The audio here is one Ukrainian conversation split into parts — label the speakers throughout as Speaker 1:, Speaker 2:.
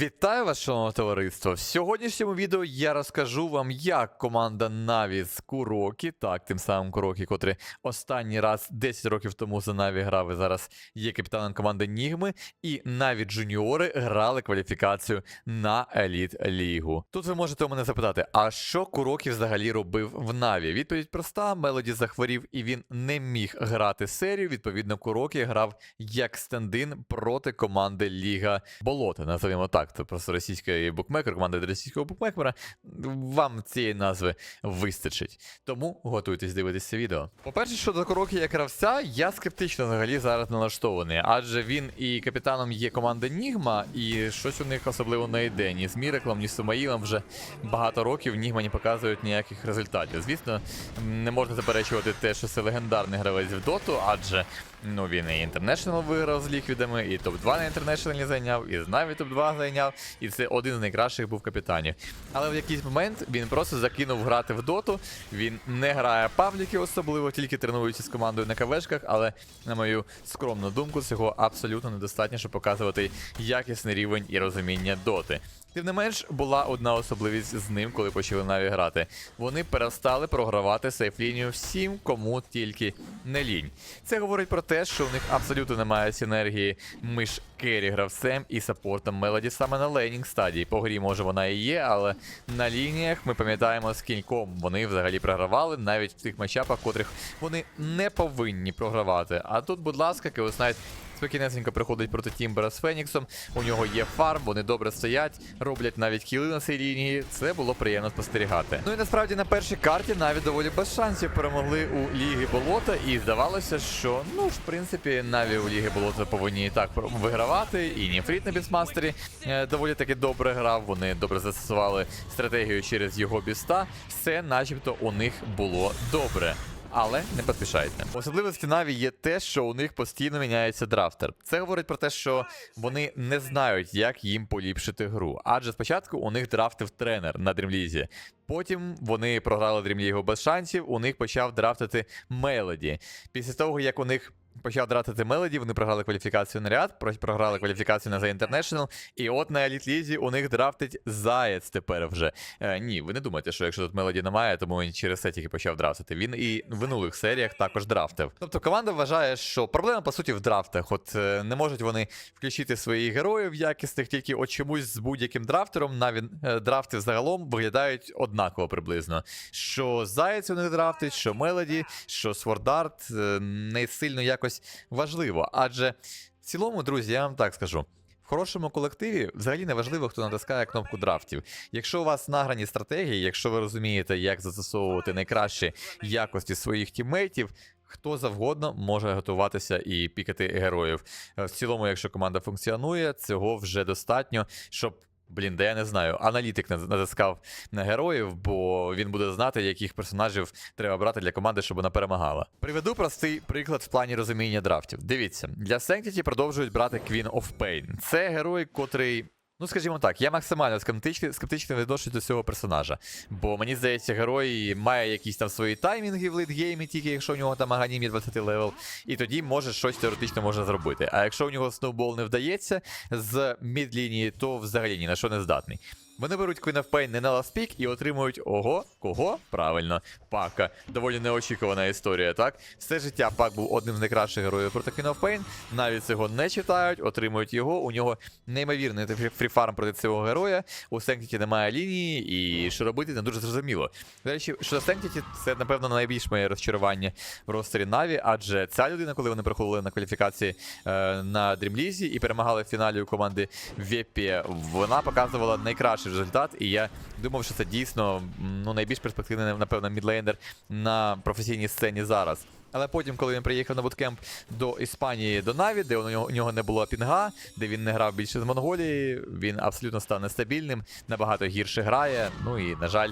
Speaker 1: Вітаю вас, шановне товариство! В сьогоднішньому відео я розкажу вам, як команда Наві з Курокі, так, тим самим Курокі, котрий останній раз 10 років тому за Наві грав і зараз є капітаном команди Нігми, і Наві Джуніори грали кваліфікацію на Еліт Лігу. Тут ви можете у мене запитати, а що Курокі взагалі робив в Наві? Відповідь проста: Мелоді захворів і він не міг грати серію. Відповідно, Курокі грав як стендин проти команди Ліга Болота. Назовемо так. Це просто російський букмекер, команда російського букмекера. Вам цієї назви вистачить. Тому готуйтесь дивитися відео. По-перше, щодо Курокі як гравця, я скептично взагалі зараз налаштований, адже він і капітаном є команди Нігма, і щось у них особливо не йде. Ні з Міреклом, ні з Сумаїлом вже багато років Нігма не показують ніяких результатів. Звісно, не можна заперечувати те, що це легендарний гравець в доту, адже ну він і Інтернешнл виграв з ліквідами, і топ-2 на інтернешнлі зайняв, і з Наві топ-2 зайняв, і це один з найкращих був капітанів. Але в якийсь момент він просто закинув грати в доту. Він не грає пабліки особливо, тільки тренується з командою на кавешках, але, на мою скромну думку, цього абсолютно недостатньо, щоб показувати якісний рівень і розуміння доти. Тим не менш, була одна особливість з ним, коли почали Наві грати. Вони перестали програвати сейфлінію всім, кому тільки не лінь. Це говорить про те, що у них абсолютно немає синергії між керрі гравцем і саппортом Мелоді саме на лейнінг стадії. По грі, може, вона і є, але на лініях ми пам'ятаємо з кільком вони взагалі програвали навіть в тих матчапах, котрих вони не повинні програвати. А тут, будь ласка, Knight Спокійнесенько приходить проти Тімбера з Феніксом. У нього є фарм, вони добре стоять, роблять навіть кіли на цій лінії. Це було приємно спостерігати. Ну і насправді на першій карті навіть доволі без шансів перемогли у Ліги Болота. І здавалося, що ну в принципі Наві у Ліги Болота повинні і так вигравати. І Ніфріт на бісмастері е, доволі таки добре грав. Вони добре застосували стратегію через його біста. Все, начебто, у них було добре. Але не поспішайте. Особливості Наві є те, що у них постійно міняється драфтер. Це говорить про те, що вони не знають, як їм поліпшити гру. Адже спочатку у них драфтив тренер на дрімлізі. Потім вони програли дрімлігу без шансів. У них почав драфтити Мелоді. Після того, як у них почав дратити Мелоді, вони програли кваліфікацію на ряд, програли кваліфікацію на The International, і от на Еліт Лізі у них драфтить Заєць тепер вже. Е, ні, ви не думайте, що якщо тут Мелоді немає, тому він через це тільки почав драфтити. Він і в минулих серіях також драфтив. Тобто команда вважає, що проблема по суті в драфтах. От е, не можуть вони включити своїх героїв якісних, тільки от чомусь з будь-яким драфтером навіть е, драфти загалом виглядають однаково приблизно. Що Заєць у них драфтить, що Мелоді, що Свордарт е, не сильно якось важливо. Адже в цілому, друзі, я вам так скажу. В хорошому колективі взагалі не важливо, хто натискає кнопку драфтів. Якщо у вас награні стратегії, якщо ви розумієте, як застосовувати найкращі якості своїх тіммейтів. Хто завгодно може готуватися і пікати героїв. Е, В цілому, якщо команда функціонує, цього вже достатньо, щоб. Блін, де я не знаю. Аналітик натискав на героїв, бо він буде знати, яких персонажів треба брати для команди, щоб вона перемагала. Приведу простий приклад в плані розуміння драфтів. Дивіться, для Sanctity продовжують брати Queen of Pain. Це герой, котрий. Ну, скажімо так, я максимально скептичний, скептичний відношусь до цього персонажа. Бо мені здається, герой має якісь там свої таймінги в лейтгеймі, тільки якщо у нього там аганім є 20 левел, і тоді може щось теоретично можна зробити. А якщо у нього сноубол не вдається з мідлінії, то взагалі ні на що не здатний. Вони беруть Queen of Pain не на pick і отримують ого, кого? Правильно, пака. Доволі неочікувана історія, так? Все життя пак був одним з найкращих героїв проти Queen of Pain. Навіть цього не читають, отримують його. У нього неймовірний фріфарм проти цього героя. У Sanctity немає лінії, і що робити не дуже зрозуміло. До речі, що Sanctity це, напевно, найбільш моє розчарування в ростері Наві, адже ця людина, коли вони приходили на кваліфікації е, на Дрімлізі і перемагали в фіналі у команди Вепі, вона показувала найкращий результат. І я думав, що це дійсно ну, найбільш перспективний, напевно, мідлейнер на професійній сцені зараз. Але потім, коли він приїхав на буткемп до Іспанії, до Наві, де у нього, у нього не було пінга, де він не грав більше з Монголії, він абсолютно став нестабільним, набагато гірше грає. Ну і, на жаль,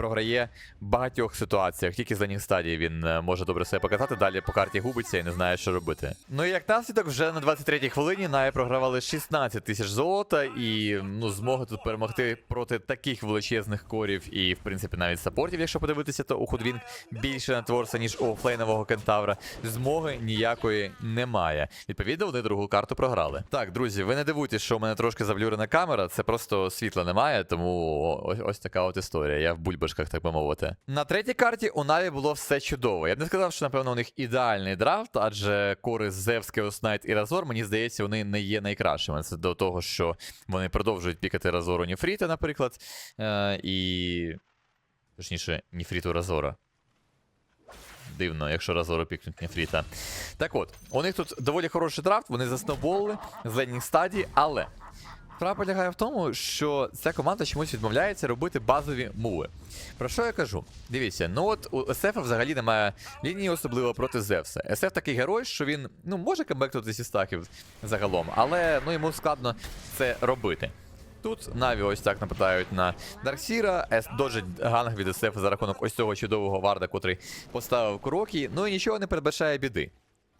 Speaker 1: програє в багатьох ситуаціях. Тільки з ланінг стадії він е, може добре себе показати. Далі по карті губиться і не знає, що робити. Ну і як наслідок, вже на 23-й хвилині Наві програвали 16 тисяч золота, і ну змоги тут перемогти проти таких величезних корів і, в принципі, навіть саппортів, якщо подивитися, то у Худвінг більше натворса, ніж у офлейнового кентавра. Змоги ніякої немає. Відповідно, вони другу карту програли. Так, друзі, ви не дивуйтесь, що у мене трошки заблюрена камера, це просто світла немає, тому ось, ось така от історія. Я в бульбашках, так би мовити. На третій карті у Наві було все чудово. Я б не сказав, що напевно у них ідеальний драфт, адже кори Зевс, Knight і Разор, мені здається, вони не є найкращими. Це до того, що вони продовжують пікати Разору Ніфріта, наприклад. Е, і. Точніше, Ніфріту Разора. Дивно, якщо Разору пікнуть Ніфріта. Так от, у них тут доволі хороший драфт, вони засновболили з ледніх стадій, але. Справа полягає в тому, що ця команда чомусь відмовляється робити базові мови. Про що я кажу? Дивіться, ну от у СФ взагалі немає лінії особливо проти Зевса. СФ такий герой, що він ну, може камбекнути зі стаків загалом, але ну, йому складно це робити. Тут Наві ось так нападають на Дарксіра, С дожить ганг від СФ за рахунок ось цього чудового варда, котрий поставив Курокі, ну і нічого не передбачає біди.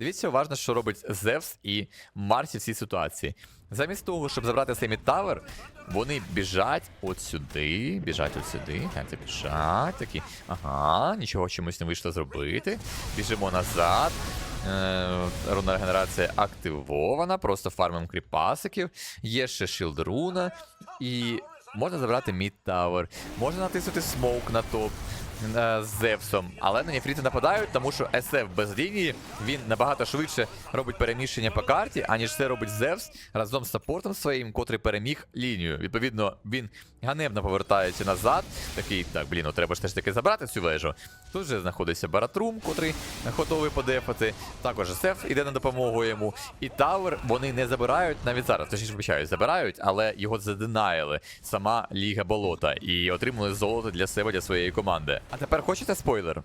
Speaker 1: Дивіться уважно, що робить Зевс і Марсі в цій ситуації. Замість того, щоб забрати Семі Тавер, вони біжать от сюди, біжать от сюди, це біжать, такі. Ага, нічого чомусь не вийшло зробити. Біжимо назад. Е, Руна регенерація активована, просто фармим кріпасиків. Є ще шилд руна. І можна забрати мід тавер, можна натиснути смоук на топ з Зевсом, але на Нефріти нападають, тому що SF без лінії він набагато швидше робить переміщення по карті, аніж це робить Зевс разом з саппортом своїм, котрий переміг лінію. Відповідно, він ганебно повертається назад. Такий, так, блін, ну треба ж теж таки забрати цю вежу. Тут же знаходиться Баратрум, котрий готовий подефати. Також SF іде на допомогу йому. І Тавер вони не забирають навіть зараз. Точніше, вибачаю, забирають, але його задинаїли сама Ліга Болота і отримали золото для себе для своєї команди. А тепер хочете спойлер?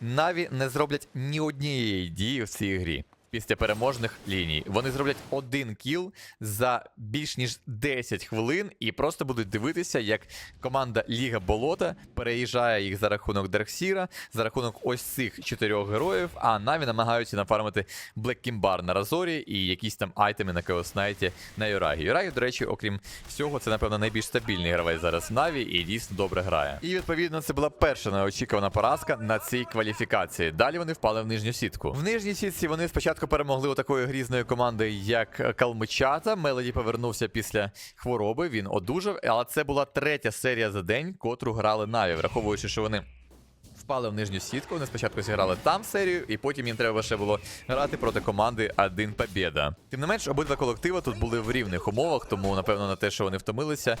Speaker 1: Наві не зроблять ні однієї дії в цій грі. Після переможних ліній вони зроблять один кіл за більш ніж 10 хвилин і просто будуть дивитися, як команда Ліга Болота переїжджає їх за рахунок Дарксіра, за рахунок ось цих чотирьох героїв. А Наві намагаються нафармити Блек Кімбар на Разорі і якісь там айтеми на Кеоснайті на Юрагі. Юрагі, до речі, окрім всього, це напевно найбільш стабільний гравець зараз в Наві і дійсно добре грає. І відповідно це була перша неочікувана поразка на цій кваліфікації. Далі вони впали в нижню сітку. В нижній сітці вони спочатку перемогли у такої грізної команди, як Калмичата. Мелоді повернувся після хвороби. Він одужав, але це була третя серія за день, котру грали Наві, враховуючи, що вони. Впали в нижню сітку, вони спочатку зіграли там серію, і потім їм треба ще було грати проти команди Один Побєда. Тим не менш, обидва колективи тут були в рівних умовах, тому напевно на те, що вони втомилися,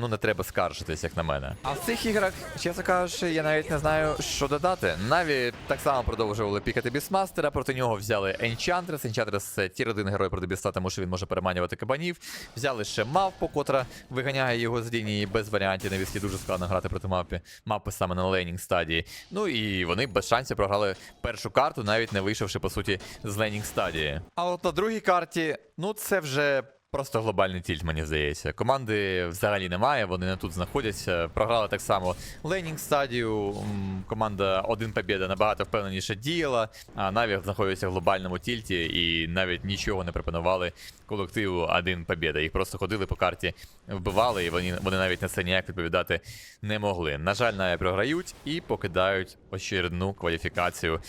Speaker 1: ну не треба скаржитись, як на мене. А в цих іграх, чесно кажучи, я навіть не знаю, що додати. Наві так само продовжували пікати бісмастера, проти нього взяли Енчантрес. Енчантрес це тір один герой проти біста, тому що він може переманювати кабанів. Взяли ще мавпу, котра виганяє його з лінії без варіантів. навіскі. дуже складно грати проти мавпи. Мавпи саме на лейнінг стадії. Ну і вони без шансів програли першу карту, навіть не вийшовши по суті з Ленінг стадії. А от на другій карті, ну це вже. Просто глобальний тільт, мені здається. Команди взагалі немає, вони не тут знаходяться. Програли так само лейнінг стадію. Команда один побєда набагато впевненіше діяла, а Наві знаходяться в глобальному тільті і навіть нічого не пропонували колективу один побєда. Їх просто ходили по карті, вбивали, і вони, вони навіть на це ніяк відповідати не могли. На жаль, Наві програють і покидають очередну кваліфікацію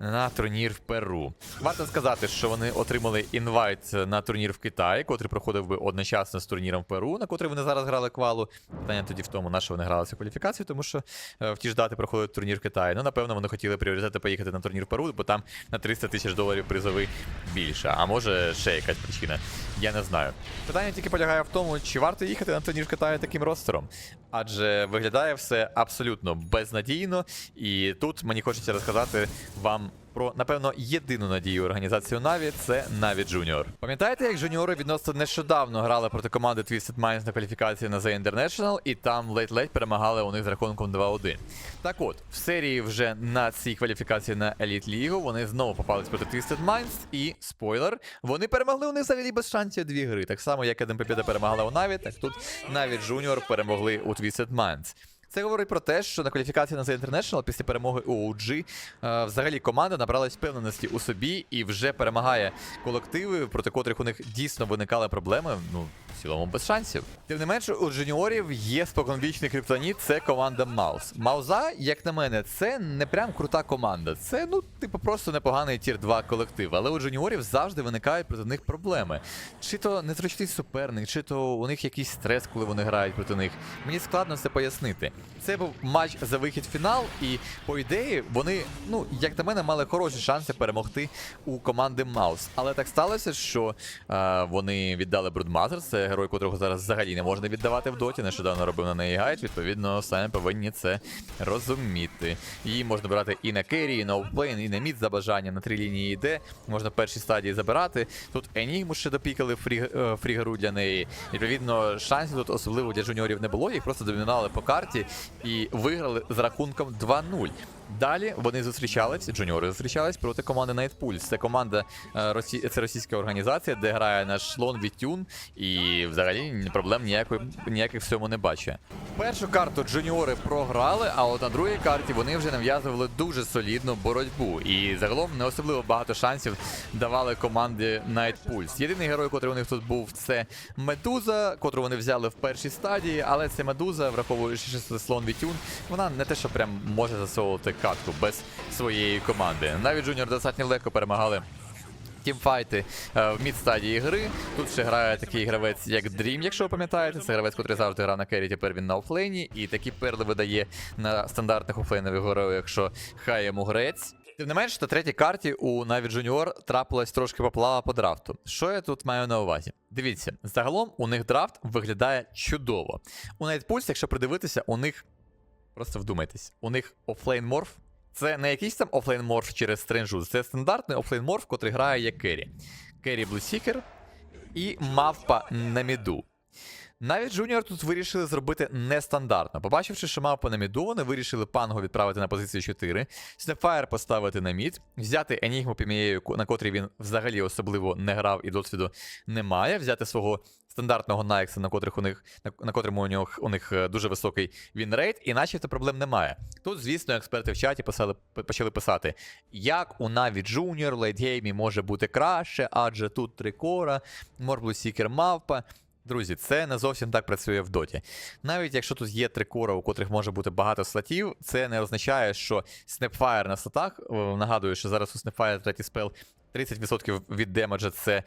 Speaker 1: на турнір в Перу. Варто сказати, що вони отримали інвайт на турнір в Китаї, котрий проходив би одночасно з турніром в Перу, на котрий вони зараз грали квалу. Питання тоді в тому, на що вони грали цю кваліфікацію, тому що е, в ті ж дати проходить турнір в Китаї. Ну, напевно, вони хотіли пріоритети поїхати на турнір в Перу, бо там на 300 тисяч доларів призовий більше. А може ще якась причина. Я не знаю. Питання тільки полягає в тому, чи варто їхати на турнір в Китаї таким ростером. Адже виглядає все абсолютно безнадійно, і тут мені хочеться розказати вам про напевно єдину надію організацію Наві це Наві Junior. Пам'ятаєте, як жуніори відносно нещодавно грали проти команди Twisted Minds на кваліфікації на The International, і там ледь-ледь перемагали у них з рахунком 2-1. Так от, в серії вже на цій кваліфікації на Elite League вони знову попались проти Twisted Minds, і спойлер, вони перемогли у них взагалі без шансів дві гри. Так само, як Едем Побєда перемагала у Наві, так тут Наві Junior перемогли у Twisted Minds. Це говорить про те, що на кваліфікації на The International після перемоги у OG е, взагалі команда набралась впевненості у собі і вже перемагає колективи, проти котрих у них дійсно виникали проблеми. Ну, в цілому без шансів. Тим не менше, у джуніорів є споконвічний криптоніт, це команда Маус. Мауза, як на мене, це не прям крута команда. Це, ну, типу, просто непоганий тір 2 колектив. Але у джуніорів завжди виникають проти них проблеми. Чи то незручний суперник, чи то у них якийсь стрес, коли вони грають проти них. Мені складно це пояснити. Це був матч за вихід в фінал, і по ідеї вони, ну як на мене, мали хороші шанси перемогти у команди Маус. Але так сталося, що е, вони віддали Брудмазер, це герой, котрого зараз взагалі не можна віддавати в доті. Нещодавно робив на неї гайд. Відповідно, самі повинні це розуміти. Її можна брати і на керрі, і на офлейн, і на мід за бажанням. На три лінії йде. Можна в першій стадії забирати. Тут Енігму ще допікали фрі, е, фрігеру для неї. Відповідно, шансів тут особливо для жуніорів не було. Їх просто домінували по карті і виграли з рахунком 2-0. Далі вони зустрічались, джуніори зустрічались проти команди Night Pulse. Це команда е, Росі... це російська організація, де грає наш шлон Вітюн, і взагалі проблем ніякої ніяких в цьому не бачить. Першу карту джуніори програли, а от на другій карті вони вже нав'язували дуже солідну боротьбу. І загалом не особливо багато шансів давали команді Night Pulse. Єдиний герой, котрий у них тут був, це Медуза, котру вони взяли в першій стадії, але це Медуза, враховуючи що це слон Вітюн, вона не те, що прям може засовувати катку без своєї команди. Навіть Джуніор достатньо легко перемагали. Тімфайти е, в мід-стадії гри. Тут ще грає такий гравець, як Dream, якщо ви пам'ятаєте. Це гравець, який завжди грав на кері, тепер він на офлейні. І такі перли видає на стандартних офлейнових героїв, якщо хай йому грець. Тим не менш, на третій карті у Наві Junior трапилась трошки поплава по драфту. Що я тут маю на увазі? Дивіться, загалом у них драфт виглядає чудово. У Pulse, якщо придивитися, у них. Просто вдумайтесь, у них офлейн морф це не якийсь там офлейн морф через стренжу, це стандартний офлейн морф, котрий грає як керрі. Керрі Блусікер і мавпа на міду. Навіть Джуніор тут вирішили зробити нестандартно. Побачивши, що мавпа на міду, вони вирішили пангу відправити на позицію 4, Снепфайр поставити на мід, взяти Енігму Пімією, на котрій він взагалі особливо не грав і досвіду не має, взяти свого стандартного Найкса, на котрих у них на, на котрому у них у них е, дуже високий вінрейт, і начебто проблем немає. Тут, звісно, експерти в чаті писали, почали писати, як у Junior в лейтгеймі може бути краще, адже тут три кора, Морблу Сікер мавпа. Друзі, це не зовсім так працює в доті. Навіть якщо тут є три кора, у котрих може бути багато слотів, це не означає, що Snapfire на слотах. е, Нагадую, що зараз у Snapfire третій спел 30% від демеджа це е,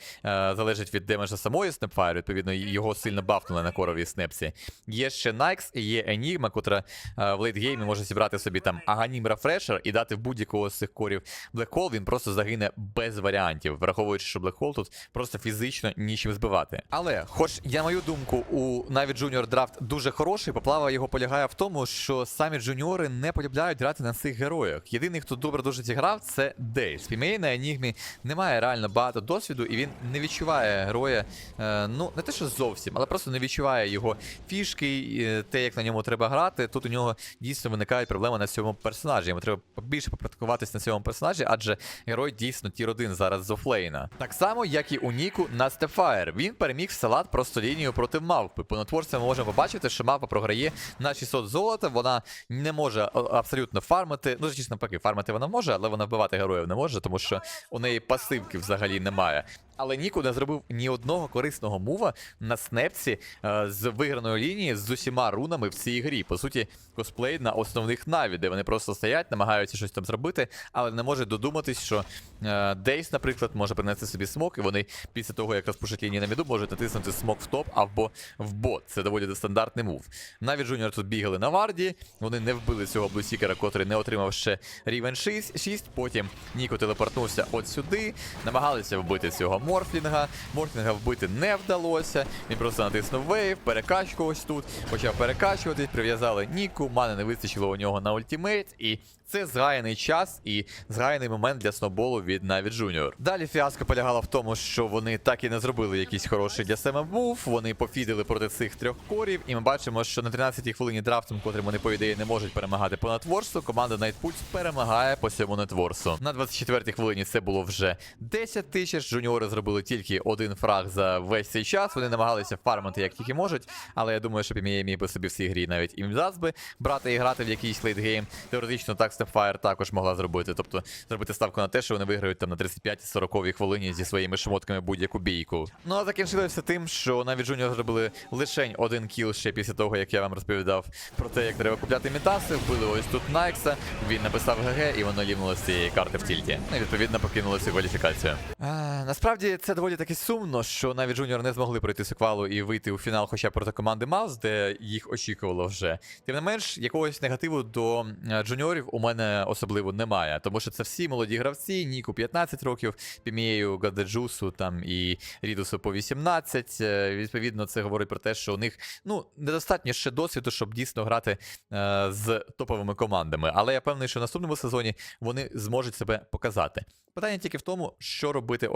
Speaker 1: залежить від демеджа самої Snapfire, відповідно, його сильно бафнули на коровій снепсі. Є ще Найкс і є Enigma, котра е, в лейтгеймі може зібрати собі там Аганім Refresher і дати в будь-якого з цих корів Hole, він просто загине без варіантів, враховуючи, що Hole тут просто фізично нічим збивати. Але, хоч я мою думку, у навіть Junior драфт дуже хороший, поплава його полягає в тому, що самі джуніори не полюбляють грати на цих героях. Єдиний, хто добре дуже зіграв, це Дейс. Пімей на Енігмі немає реально багато досвіду, і він не відчуває героя. Е, ну, не те, що зовсім, але просто не відчуває його фішки, е, те, як на ньому треба грати. Тут у нього дійсно виникають проблеми на цьому персонажі. Йому треба побільше попрактикуватись на цьому персонажі, адже герой дійсно тір 1 зараз з офлейна. Так само, як і у Ніку на Стефаєр. Він переміг салат просто лінію проти мавпи. По натворцям ми можемо побачити, що мавпа програє на 600 золота. Вона не може абсолютно фармити. Ну, звісно, навпаки, фармити вона може, але вона вбивати героїв не може, тому що у неї пасивки взагалі немає. Але Ніку не зробив ні одного корисного мува на снепці е, з виграної лінії з усіма рунами в цій грі. По суті, косплей на основних наві, де вони просто стоять, намагаються щось там зробити, але не можуть додуматись, що е, Дейс, наприклад, може принести собі смок, і вони після того, як розпушать лінії на міду, можуть натиснути смок в топ або в бот. Це доволі стандартний мув. Навіть Джуніор тут бігали на варді, вони не вбили цього блусікера, котрий не отримав ще рівень 6, 6. Потім Ніко телепортнувся от сюди, намагалися вбити цього Морфлінга. Морфлінга вбити не вдалося. Він просто натиснув вейв, перекачку ось тут, почав перекачуватись, прив'язали Ніку, мани не вистачило у нього на ультимейт, і це згаяний час і згаяний момент для сноуболу від Наві Junior. Далі фіаско полягало в тому, що вони так і не зробили якийсь хороший для себе мув. Вони пофідили проти цих трьох корів, і ми бачимо, що на 13-й хвилині драфтом, котрим вони, по ідеї, не можуть перемагати по нетворсу, команда Night перемагає по цьому нетворсу. На 24-й хвилині це було вже 10 тисяч. Джуніори зробили зробили тільки один фраг за весь цей час. Вони намагалися фармити як тільки можуть, але я думаю, що PMA міг би собі в цій грі навіть і би брати і грати в якийсь лейтгейм. Теоретично так Stepfire також могла зробити. Тобто зробити ставку на те, що вони виграють там на 35-40 хвилині зі своїми шмотками будь-яку бійку. Ну а закінчилося тим, що навіть Junior зробили лише один кіл ще після того, як я вам розповідав про те, як треба купляти мітаси. Вбили ось тут Найкса. Він написав ГГ, і воно лівнуло з цієї карти в тільті. Ну і відповідно покинули цю кваліфікацію. А, насправді це доволі таки сумно, що навіть Junior не змогли пройти секвалу і вийти у фінал, хоча проти команди Маус, де їх очікувало вже. Тим не менш, якогось негативу до е, джуніорів у мене особливо немає, тому що це всі молоді гравці, Ніку 15 років, Пімією, Гадеджусу там і Рідусу по 18. Е, Відповідно, це говорить про те, що у них ну недостатньо ще досвіду, щоб дійсно грати е, з топовими командами. Але я певний, що в наступному сезоні вони зможуть себе показати. Питання тільки в тому, що робити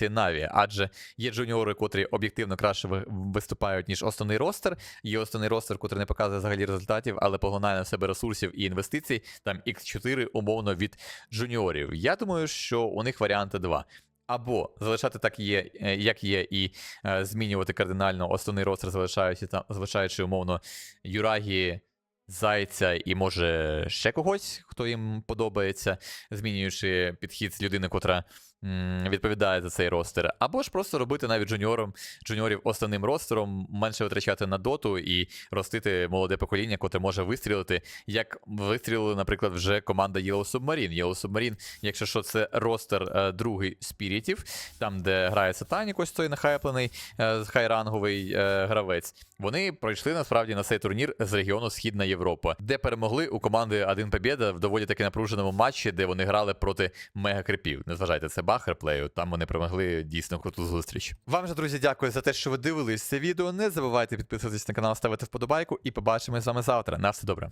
Speaker 1: організації Наві, адже є джуніори, котрі об'єктивно краще виступають, ніж основний ростер. Є основний ростер, котрий не показує взагалі результатів, але поглинає на себе ресурсів і інвестицій. Там X4 умовно від джуніорів. Я думаю, що у них варіанти два. Або залишати так є, е, як є, і е, змінювати кардинально основний ростер, залишаючи там, залишаючи умовно Юрагі, Зайця і може ще когось, хто їм подобається, змінюючи підхід з людини, котра відповідає за цей ростер. Або ж просто робити навіть джуніором, джуніорів основним ростером, менше витрачати на доту і ростити молоде покоління, котре може вистрілити, як вистрілили, наприклад, вже команда Yellow Submarine. Yellow Submarine, якщо що, це ростер е, другий спірітів, там, де грає Сатанік, ось той нахайплений е, хайранговий е, гравець. Вони пройшли насправді на цей турнір з регіону Східна Європа, де перемогли у команди один побєда в доволі таки напруженому матчі, де вони грали проти мегакрипів. Не зважайте, це бахерплею. Там вони перемогли дійсно круту зустріч. Вам же, друзі, дякую за те, що ви дивились це відео. Не забувайте підписуватись на канал, ставити вподобайку, і побачимось з вами завтра. На все добре.